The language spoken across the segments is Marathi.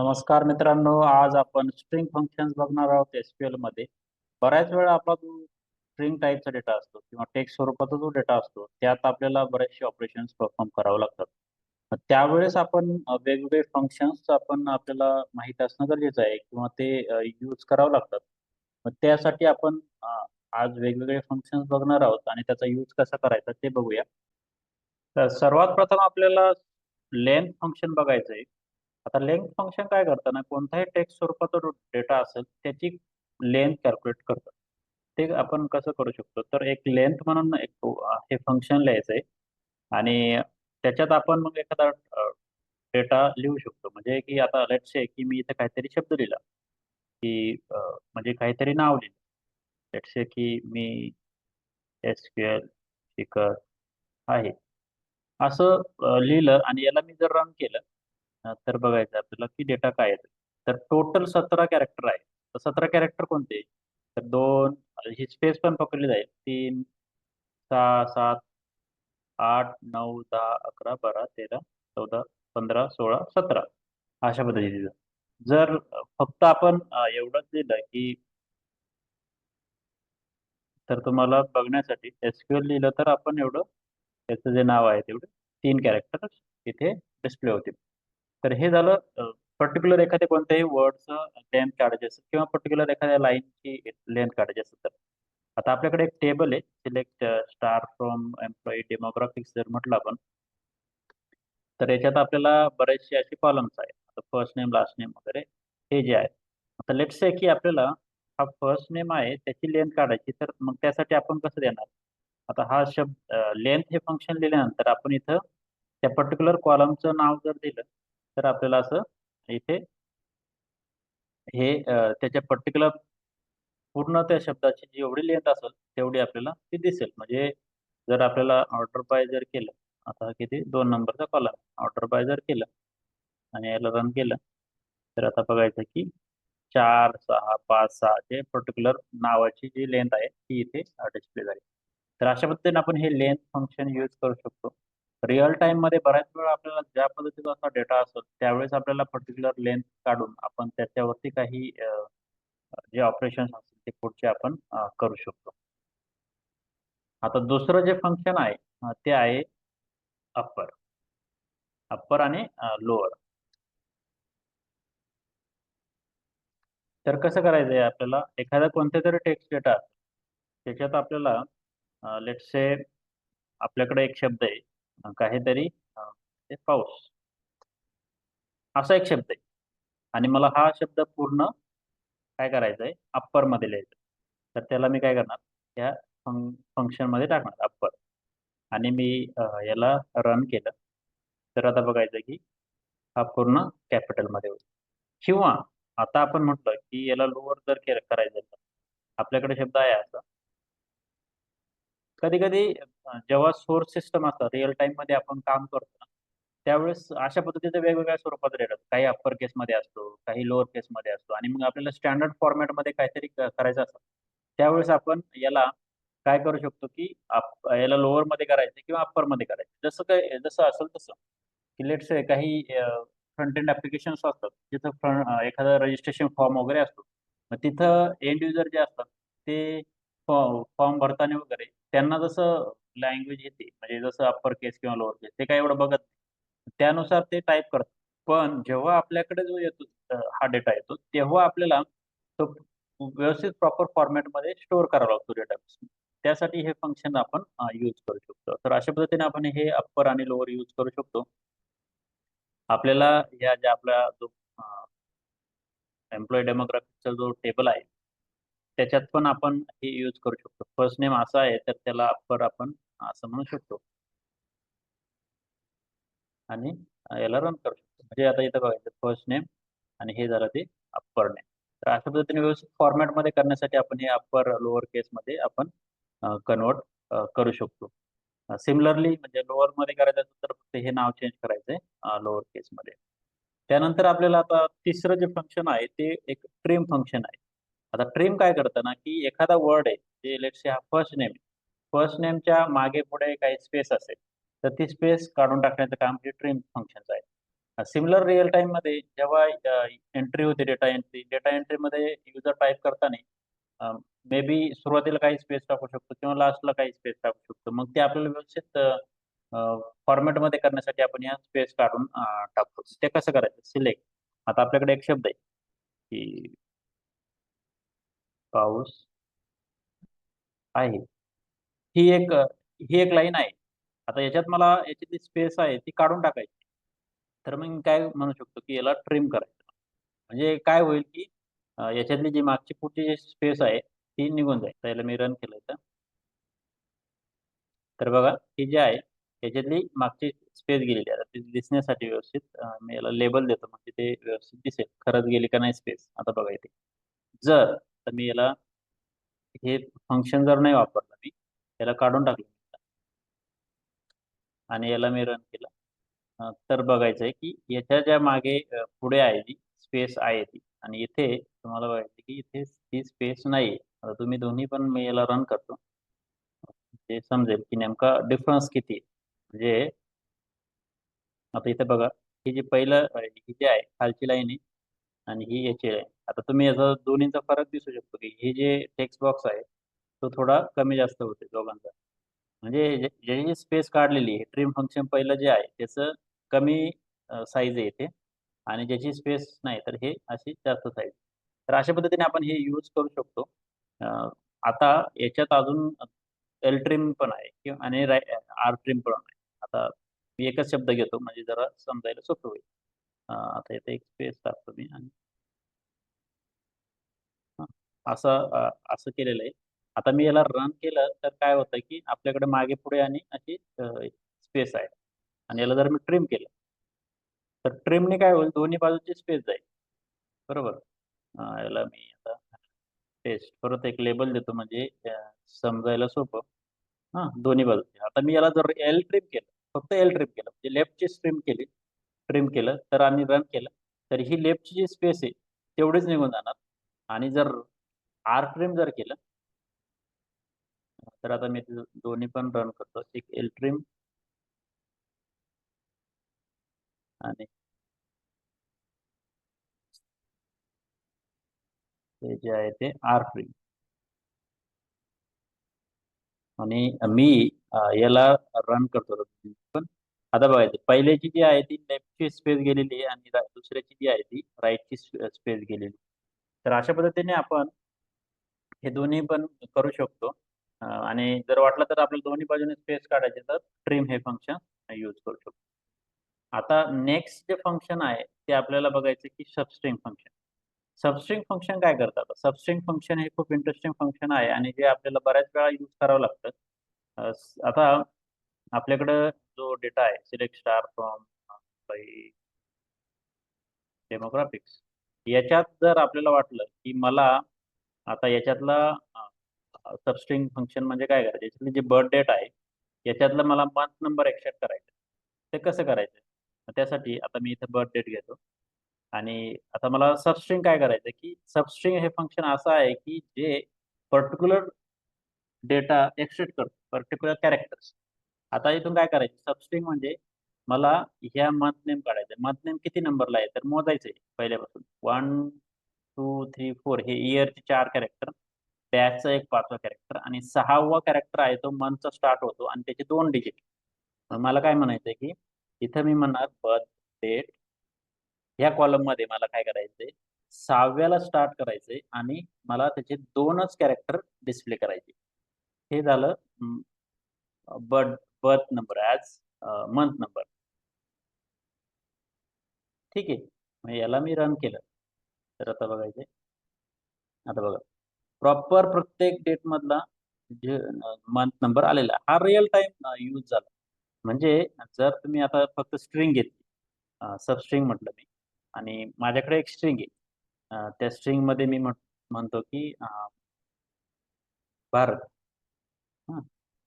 नमस्कार मित्रांनो आज आपण स्ट्रिंग फंक्शन्स बघणार आहोत एसक्यूएलमध्ये. बऱ्याच वेळा आपला जो स्ट्रिंग टाईपचा डेटा असतो किंवा टेक्स्ट स्वरूपाचा जो डेटा असतो त्यात आपल्याला बरेचसे ऑपरेशन्स परफॉर्म करावे लागतात. त्यावेळेस आपण वेगवेगळे फंक्शन्स आपण आपल्याला माहीत असणं गरजेचं आहे किंवा ते यूज करावं लागतात. मग त्यासाठी आपण आज वेगवेगळे फंक्शन्स बघणार आहोत आणि त्याचा यूज कसा करायचा ते बघूया. तर सर्वात प्रथम आपल्याला लेंथ फंक्शन बघायचं आहे आता लेंथ फंक्शन काय करतं ना कोणताही टेक्स्ट स्वरूपाचा डेटा असेल त्याची लेंथ कॅल्क्युलेट करतं. ते आपण कसं करू शकतो? तर एक लेंथ म्हणून एक हे फंक्शन लिहायचं आहे. आणि त्याच्यात आपण मग एखादा डेटा लिहू शकतो. म्हणजे की आता लेट से की मी इथे काहीतरी शब्द लिहिला. की म्हणजे काहीतरी नाव लिहिलं. लेट से की मी एस क्यू शिकर आहे. असं लिहिलं आणि याला मी जर रन केलं तर बघायचं आपल्याला की डेटा काय येतो तर टोटल सतरा कॅरेक्टर आहे. तर सतरा कॅरेक्टर कोणते? तर दोन ही स्पेस पण पकडली जाईल. तीन सहा सात आठ नऊ दहा अकरा बारा तेरा चौदा पंधरा सोळा सतरा. अशा पद्धतीचं. जर फक्त आपण एवढंच लिहिलं की तर तुम्हाला बघण्यासाठी एसक्यूएल लिहिलं तर आपण एवढं त्याचं जे नाव आहे तेवढं तीन कॅरेक्टर इथे डिस्प्ले होतील. तर हे झालं पर्टिक्युलर एखाद्या कोणत्याही वर्डचं लेंथ काढायचे असेल किंवा पर्टिक्युलर एखाद्या लाईनची लेंथ काढायची असेल तर आता आपल्याकडे एक टेबल आहे select star from employee demographics जर म्हटलं आपण तर याच्यात आपल्याला बरेचसे असे कॉलम्स आहेत. आता फर्स्ट नेम लास्ट नेम वगैरे हे जे आहे आता लेट्स आहे की आपल्याला हा फर्स्ट नेम आहे त्याची लेंथ काढायची तर मग त्यासाठी आपण कसं देणार? आता हा शब्द लेंथ हे फंक्शन लिहिल्यानंतर आपण इथं त्या पर्टिक्युलर कॉलमचं नाव जर दिलं तर आपल्याला असं इथे हे त्याच्या पर्टिक्युलर पूर्ण त्या शब्दाची जेवढी लेंथ असेल तेवढी आपल्याला ती दिसेल. म्हणजे जर आपल्याला ऑर्डर बाय जर केलं आता किती? दोन नंबरचा कॉलम ऑर्डर बाय जर केलं आणि याला रन केलं तर आता बघायचं की चार सहा पाच सहा जे पर्टिक्युलर नावाची जी लेंथ आहे ती इथे डिस्प्ले झाली. तर अशा पद्धतीने आपण हे लेंथ फंक्शन यूज करू शकतो. रिअल टाइममध्ये बऱ्याच वेळा आपल्याला ज्या पद्धतीचा असा डेटा असतो त्यावेळेस आपल्याला पर्टिक्युलर लेंथ काढून आपण त्याच्यावरती काही जे ऑपरेशन असतील ते पुढचे आपण करू शकतो. आता दुसरं जे फंक्शन आहे ते आहे अप्पर अप्पर आणि लोअर तर कसं करायचं आहे आपल्याला? एखादा कोणत्या तरी टेक्स्ट डेटा त्याच्यात आपल्याला लेट से आपल्याकडे एक शब्द आहे. काहीतरी ते पाऊस. असा एक शब्द आहे. आणि मला हा शब्द पूर्ण काय करायचा आहे अप्परमध्ये लिहायचं तर त्याला मी काय करणार? या फंक्शनमध्ये टाकणार अप्पर आणि मी याला रन केलं. तर आता बघायचं की हा पूर्ण कॅपिटलमध्ये होईल. किंवा आता आपण म्हटलं की याला लोअर जर करायचं तर. आपल्याकडे शब्द आहे असा. कधी कधी जेव्हा सोर्स सिस्टम असतात रिअल टाइममध्ये आपण काम करतो ना त्यावेळेस अशा पद्धतीचे वेगवेगळ्या स्वरूपात येतात. काही अप्पर केस मध्ये असतो काही लोअर केस मध्ये असतो आणि मग आपल्याला स्टँडर्ड फॉर्मॅटमध्ये काहीतरी करायचं असतं. त्यावेळेस आपण याला काय करू शकतो की याला लोअरमध्ये करायचं किंवा अप्परमध्ये करायचं. जसं काय जसं असेल तसं. की लेट्स काही फ्रंट एंड ऍप्लिकेशन्स असतात जिथं फ्रंट एखादा रजिस्ट्रेशन फॉर्म वगैरे असतो. मग तिथं एंड युजर जे असतात ते फॉर्म भरताना वगैरे त्यांना जसं लँग्वेज येते. म्हणजे जसं अप्पर केस किंवा लोअर केस ते काय एवढं बघत नाही. त्यानुसार ते टाईप करतात. पण जेव्हा आपल्याकडे जो येतो हा डेटा येतो तेव्हा आपल्याला तो व्यवस्थित प्रॉपर फॉर्मॅटमध्ये स्टोअर करावा लागतो डेटा त्यासाठी हे फंक्शन आपण यूज करू शकतो. तर अशा पद्धतीने आपण हे अप्पर आणि लोअर यूज करू शकतो. आपल्याला या ज्या आपला जो एम्प्लॉय डेमोग्राफिकचा जो टेबल आहे त्याच्यात पण आपण हे यूज करू शकतो. फर्स्ट नेम असा आहे तर त्याला अप्पर आपण असं म्हणू शकतो. आणि याला रन करू शकतो. म्हणजे आता इथं बघायचं फर्स्ट नेम आणि हे झालं ते अप्पर नेम तर अशा पद्धतीने व्यवस्थित फॉर्मॅटमध्ये करण्यासाठी आपण हे अप्पर लोअर केसमध्ये आपण कन्वर्ट करू शकतो. सिमिलरली म्हणजे लोअरमध्ये करायचं असेल तर फक्त हे नाव चेंज करायचंय लोअर केसमध्ये त्यानंतर आपल्याला आता तिसरं जे फंक्शन आहे ते एक ट्रिम फंक्शन आहे. आता ट्रिम काय करतं ना की एखादा वर्ड आहे जे लेट्स हा फर्स्ट नेम फर्स्ट नेमच्या मागे पुढे काही स्पेस असेल तर ती स्पेस काढून टाकण्याचं काम हे ट्रिम फंक्शनचं आहे सिमिलर रिअल टाइममध्ये जेव्हा एंट्री होते डेटा एंट्री डेटा एंट्री मध्ये युजर टाईप करताना मे बी सुरुवातीला काही स्पेस टाकू शकतो किंवा लास्टला काही स्पेस टाकू शकतो. मग ते आपल्याला व्यवस्थित फॉर्मॅटमध्ये करण्यासाठी आपण या स्पेस काढून टाकतो. ते कसं करायचं? सिलेक्ट आता आपल्याकडे एक शब्द आहे की पाऊस आहे. ही एक ही एक लाईन आहे. आता याच्यात मला याची स्पेस आहे ती काढून टाकायची. तर मग मी काय म्हणू शकतो की याला ट्रिम करायचं. म्हणजे काय होईल की याच्यातली जी मागची पुढची जी स्पेस आहे ती निघून जाईल. त्याला मी रन केलं तर तर बघा ही जी आहे याच्यातली मागची स्पेस गेलेली आहे. आता ती दिसण्यासाठी व्यवस्थित मी याला लेबल देतो. म्हणजे ते व्यवस्थित दिसेल. खरंच गेली का नाही स्पेस आता बघा इथे. जर आता मी याला हे फंक्शन जर नाही वापरलं मी याला काढून टाकलं आणि याला मी रन केलं. तर बघायचं आहे की याच्या ज्या मागे पुढे आहे जी स्पेस आहे ती. आणि इथे तुम्हाला बघायचं की इथे ती स्पेस नाही आता तुम्ही दोन्ही पण मी याला रन करतो. ते समजेल की नेमका डिफरन्स किती आहे. म्हणजे आता इथे बघा ही जी पहिलं ही जी आहे खालची लाईन आहे आणि ही याची आहे. आता तुम्ही याचा दोन्हीचा फरक दिसू शकतो की हे जे टेक्स्ट बॉक्स आहे तो थोडा कमी जास्त होते दोघांचा. म्हणजे जे- ज्याची स्पेस काढलेली आहे ट्रिम फंक्शन पहिलं जे आहे त्याचं कमी साईज आहे इथे. आणि ज्याची स्पेस नाही तर हे अशी जास्त साईज तर अशा पद्धतीने आपण हे यूज करू शकतो. आता याच्यात अजून एल ट्रिम पण आहे किंवा आणि आर ट्रिम पण आहे. आता मी एकच शब्द घेतो म्हणजे जरा समजायला सोपं होईल. आता इथे एक स्पेस टाकतो मी आणि असं असं केलेलं आहे. आता मी याला रन केलं तर काय होतं की आपल्याकडे मागे पुढे आणि अशी स्पेस आहे. आणि याला जर मी ट्रिम केलं तर ट्रिमने काय होईल? दोन्ही बाजूची स्पेस जाईल. बरोबर? याला मी आता पेस्ट परत एक लेबल देतो म्हणजे समजायला सोपं. हां दोन्ही बाजूचे. आता मी याला जर एल ट्रिम केलं फक्त एल ट्रिम केलं म्हणजे लेफ्टची स्ट्रीम केली ट्रिम केलं तर आम्ही रन केलं. तर ही लेफ्टची जी स्पेस आहे तेवढीच निघून जाणार. आणि जर आर ट्रिम जर केलं तर आता मी दोन्ही पण रन करतो. एक एल ट्रिम आणि ते जे आहे ते आर ट्रिम आणि मी याला रन करतो. आता बघायचं पहिल्याची जी आहे ती लेफ्टची स्पेस गेलेली आहे आणि दुसऱ्याची जी आहे ती राईटची स्पेस गेलेली तर अशा पद्धतीने आपण हे दोन्ही पण करू शकतो. आणि जर वाटलं तर आपल्याला दोन्ही बाजूने स्पेस काढायचे तर ट्रिम हे फंक्शन यूज करू शकतो. आता नेक्स्ट जे फंक्शन आहे ते आपल्याला बघायचं की सबस्ट्रिंग फंक्शन सबस्ट्रिंग फंक्शन काय करतात? सबस्ट्रिंग फंक्शन हे खूप इंटरेस्टिंग फंक्शन आहे आणि जे आपल्याला बऱ्याच वेळा यूज करावं लागतं. आता आपल्याकडं जो डेटा आहे सिलेक्ट स्टार फ्रॉम डेमोग्राफिक्स याच्यात जर आपल्याला वाटलं की मला आता याच्यातला सबस्ट्रिंग फंक्शन म्हणजे काय करायचं? याच्यातली जे बर्थ डेट आहे याच्यातलं मला मंथ नंबर एक्सेप्ट करायचं ते कसं करायचं त्यासाठी आता मी इथे बर्थ डेट घेतो. आणि आता मला सबस्ट्रिंग काय करायचं की सबस्ट्रिंग हे फंक्शन असं आहे की जे पर्टिक्युलर डेटा एक्सेप्ट करतो पर्टिक्युलर कॅरेक्टर्स आता इथून काय करायचं? सबस्ट्रिंग म्हणजे मला ह्या मंथ नेम काढायचं मंथ नेम किती नंबरला आहे? तर मोजायचंय पहिल्यापासून. वन टू थ्री फोर हे इयरचे चार कॅरेक्टर बॅचचा एक पाचवा कॅरेक्टर आणि सहावा कॅरेक्टर आहे तो मंथचा स्टार्ट होतो आणि त्याचे दोन डिजिट मला काय म्हणायचंय की इथं मी म्हणणार बर्थ डेट ह्या कॉलममध्ये मला काय करायचंय? सहाव्याला स्टार्ट करायचंय आणि मला त्याचे दोनच कॅरेक्टर डिस्प्ले करायचे. हे झालं birth birth number uh, month number ठीक आहे. मग याला मी रन केलं. तर आता बघायचे आता बघा. प्रॉपर प्रत्येक डेट मधला जे मंथ नंबर आलेला हा रिअल टाइम यूज झाला. म्हणजे जर तुम्ही आता फक्त स्ट्रिंग घेतली सबस्ट्रिंग म्हटलं मी आणि माझ्याकडे एक स्ट्रिंग आहे. त्या स्ट्रिंगमध्ये मी म्हणतो की भारत.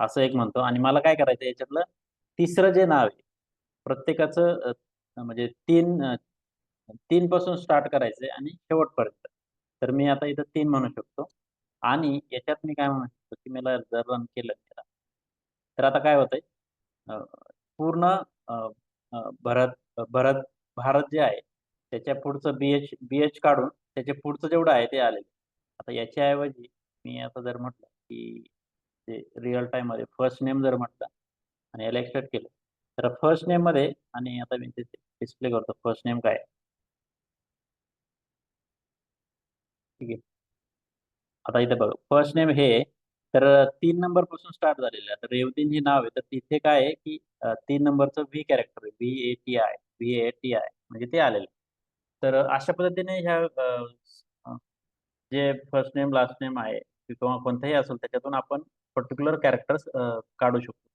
असं एक म्हणतो. आणि मला काय करायचं याच्यातलं तिसरं जे नाव आहे प्रत्येकाचं म्हणजे तीन तीन पासून स्टार्ट करायचंय आणि शेवटपर्यंत. तर मी आता इथं तीन म्हणू शकतो. आणि याच्यात मी काय म्हणू शकतो की मला जर रन केलं त्याला तर आता काय होतंय? पूर्ण भरत भरत भारत जे आहे त्याच्या पुढचं बी एच बी एच काढून त्याच्या पुढचं जेवढं आहे ते आलेलं आता याच्याऐवजी मी आता जर म्हटलं की ते रिअल टाईममध्ये फर्स्ट नेम जर म्हटलं आणि याला एक्सपेक्ट केलं तर फर्स्ट नेममध्ये आणि आता मी ते डिस्प्ले करतो फर्स्ट नेम काय? आहे. ठीक आहे. आता इथे बघ फर्स्ट नेम हे तर तीन नंबरपासून स्टार्ट झालेलं आहे. तर रेवतीन नाव आहे तर तिथे काय आहे की तीन नंबरचं व्ही कॅरेक्टर आहे V A T I V A T I म्हणजे ते आलेलं तर अशा पद्धतीने ह्या जे फर्स्ट नेम लास्ट नेम आहे किंवा कोणताही असेल त्याच्यातून आपण पर्टिक्युलर कॅरेक्टर्स काढू शकतो.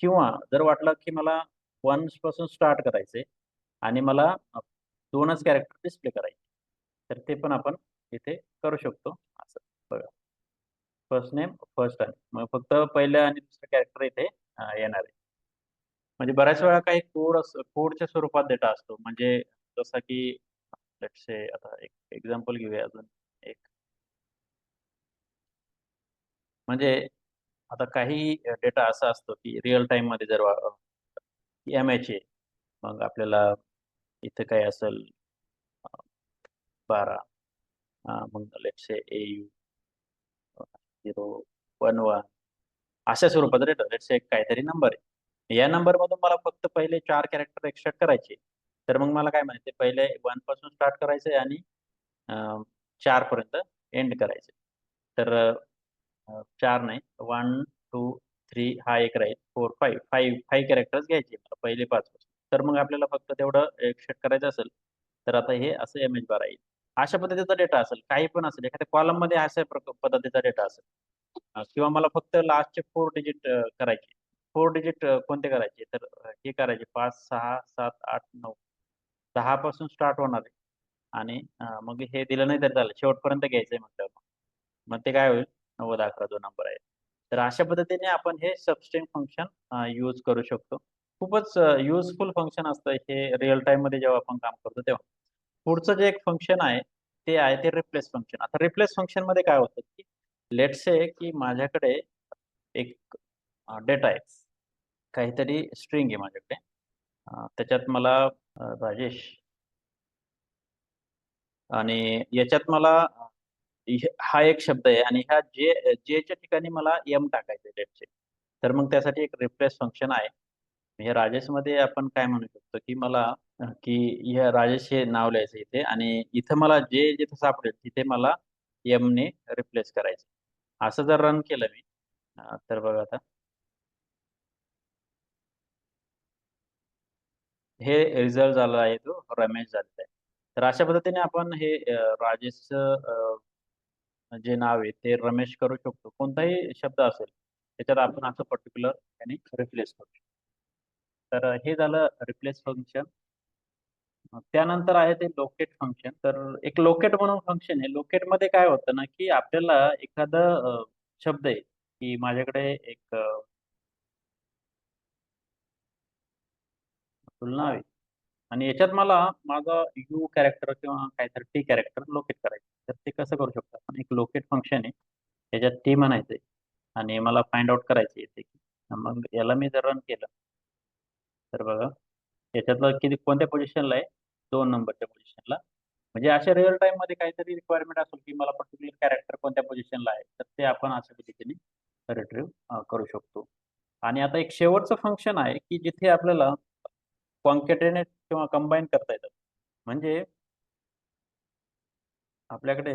किंवा जर वाटलं की मला वन्सपासून स्टार्ट करायचे आणि मला दोनच कॅरेक्टर डिस्प्ले करायचे तर ते पण आपण इथे करू शकतो. असं बघा. फर्स्ट नेम फर्स्ट आणि मग फक्त पहिलं आणि दुसरं कॅरेक्टर इथे येणार आहे. म्हणजे बऱ्याच वेळा काही कोड अस कोडच्या स्वरूपात डेटा असतो. म्हणजे जसा की लेट्स आता एक एक्झाम्पल घेऊया अजून. एक. म्हणजे आता काही डेटा असा असतो की रिअल टाइममध्ये जर एम एच ए मग आपल्याला इथं काय असेल बारा मग let's say say A U zero one one अशा स्वरूपात डेटा लेटसे एक काहीतरी नंबर आहे. या नंबर मधून मला फक्त पहिले चार कॅरेक्टर एक्स्ट्रॅक्ट करायचे. तर मग मला काय माहिती पहिले वनपासून स्टार्ट करायचंय आणि चार पर्यंत एंड करायचे तर चार नाही. वन टू थ्री हा एक राहील. Four five five five characters घ्यायचे मला पहिले पाच पासून तर मग आपल्याला फक्त तेवढं एक्सेट करायचं असेल तर आता हे असं एम एच बार आहे. अशा पद्धतीचा डेटा असेल काही पण असेल एखाद्या कॉलममध्ये अशा पद्धतीचा डेटा असेल. किंवा मला फक्त लास्टचे फोर डिजिट करायचे. फोर डिजिट कोणते करायचे? तर हे करायचे. पाच सहा सात आठ नऊ. दहा पासून स्टार्ट होणार आहे. आणि मग हे दिलं नाही तर चालेल. शेवटपर्यंत घ्यायचंय म्हटलं मग ते काय होईल? नव्वद अकरा जो नंबर आहे. तर अशा पद्धतीने आपण हे सबस्ट्रिंग फंक्शन यूज करू शकतो. खूपच युजफुल फंक्शन असतं हे रिअल टाइममध्ये जेव्हा आपण काम करतो तेव्हा. पुढचं जे एक फंक्शन आहे ते आहे ते रिप्लेस फंक्शन आता रिप्लेस फंक्शनमध्ये काय होतं की लेट्स से की माझ्याकडे एक डेटा आहे. काहीतरी स्ट्रिंग आहे माझ्याकडे. त्याच्यात मला राजेश. आणि याच्यात मला हा एक शब्द आहे आणि ह्या जे जेच्या ठिकाणी मला एम टाकायचं लेटचे तर मग त्यासाठी एक रिप्लेस फंक्शन आहे. म्हणजे हे राजेशमध्ये आपण काय म्हणू शकतो की मला की ह्या राजेश हे नाव लिहायचं इथे आणि इथं मला जे जिथे सापडेल तिथे मला एम ने रिप्लेस करायचं. असं जर रन केलं मी तर बघा आता. हे रिझल्ट झाला आहे तो रमेश झालेला आहे. तर अशा पद्धतीने आपण हे राजेश जे नाव आहे ते रमेश करू शकतो. कोणताही शब्द असेल त्याच्यात आपण असं पर्टिक्युलर त्याने रिप्लेस करू शकतो. तर हे झालं रिप्लेस फंक्शन त्यानंतर आहे ते लोकेट फंक्शन तर एक लोकेट म्हणून फंक्शन आहे. लोकेटमध्ये काय होतं ना की आपल्याला एखादं शब्द आहे की माझ्याकडे एक तुलना आहे. आणि याच्यात मला माझा यू कॅरेक्टर किंवा काहीतरी टी कॅरेक्टर लोकेट करायचं तर ते कसं करू शकतो? आपण एक लोकेट फंक्शन आहे त्याच्यात टी म्हणायचंय. आणि मला फाइंड आउट करायचं येते की मग याला मी जर रन केलं तर बघा याच्यातलं किती कोणत्या पोझिशनला आहे? दोन नंबरच्या पोझिशनला म्हणजे अशा रिअल टाइममध्ये काहीतरी रिक्वायरमेंट असेल की मला पर्टिक्युलर कॅरेक्टर कोणत्या पोझिशनला आहे तर ते आपण अशा पद्धतीने रिट्रीव्ह करू शकतो. आणि आता एक शेवटचं फंक्शन आहे की जिथे आपल्याला कॉन्केटेनेट किंवा कंबाईन करता येतात म्हणजे आपल्याकडे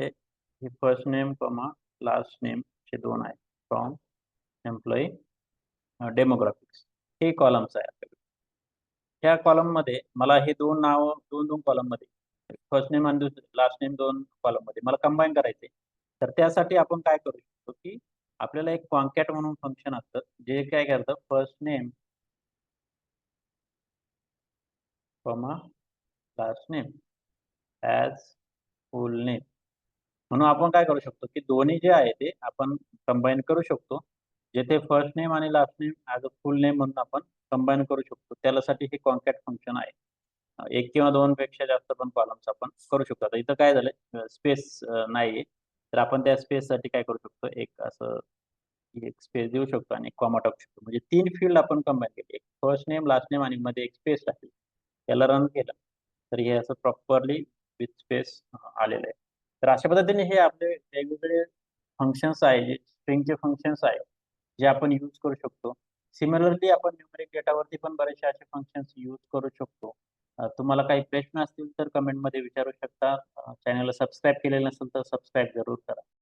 हे first name comma last name चे दोन आहे फ्रॉम एम्प्लॉई डेमोग्राफिक्स हे कॉलम्स आहे आपल्याकडे. ह्या कॉलममध्ये मला हे दोन नाव दोन दोन कॉलममध्ये फर्स्ट नेम आणि लास्ट नेम दोन कॉलममध्ये मला कंबाईन करायचे. तर त्यासाठी आपण काय करू शकतो की आपल्याला एक कॉन्कॅट म्हणून फंक्शन असतं. जे काय करतं first name comma last name as full name म्हणून आपण काय करू शकतो की दोन्ही जे आहे ते आपण कंबाईन करू शकतो. जेथे फर्स्ट नेम आणि last name as a full name म्हणून आपण कंबाईन करू शकतो. त्यासाठी हे कॉन्कॅट फंक्शन आहे. एक किंवा दोन पेक्षा जास्त पण कॉलम्स आपण करू शकतो. आता इथं काय झालंय? स्पेस नाहीये. तर आपण त्या स्पेस साठी काय करू शकतो? एक असं एक स्पेस देऊ शकतो आणि कॉमा टाकू शकतो. म्हणजे तीन फील्ड आपण कंबाईन केली. एक फर्स्ट नेम लास्ट नेम आणि मध्ये एक स्पेस टाकली. त्याला रन केलं. तर हे असं प्रॉपरली विथ स्पेस आलेलं आहे. तर अशा पद्धतीने हे आपले वेगवेगळे फंक्शन्स आहे जे स्ट्रिंगचे फंक्शन्स आहे जे आपण यूज करू शकतो. सिमिलरली आपण न्यूमेरिक डेटावरती पण बरेचसे असे फंक्शन्स यूज करू शकतो. तुम्हाला काही प्रश्न असतील तर कमेंटमध्ये विचारू शकता. चॅनलला सबस्क्राईब केलेलं नसेल तर सबस्क्राईब जरूर करा.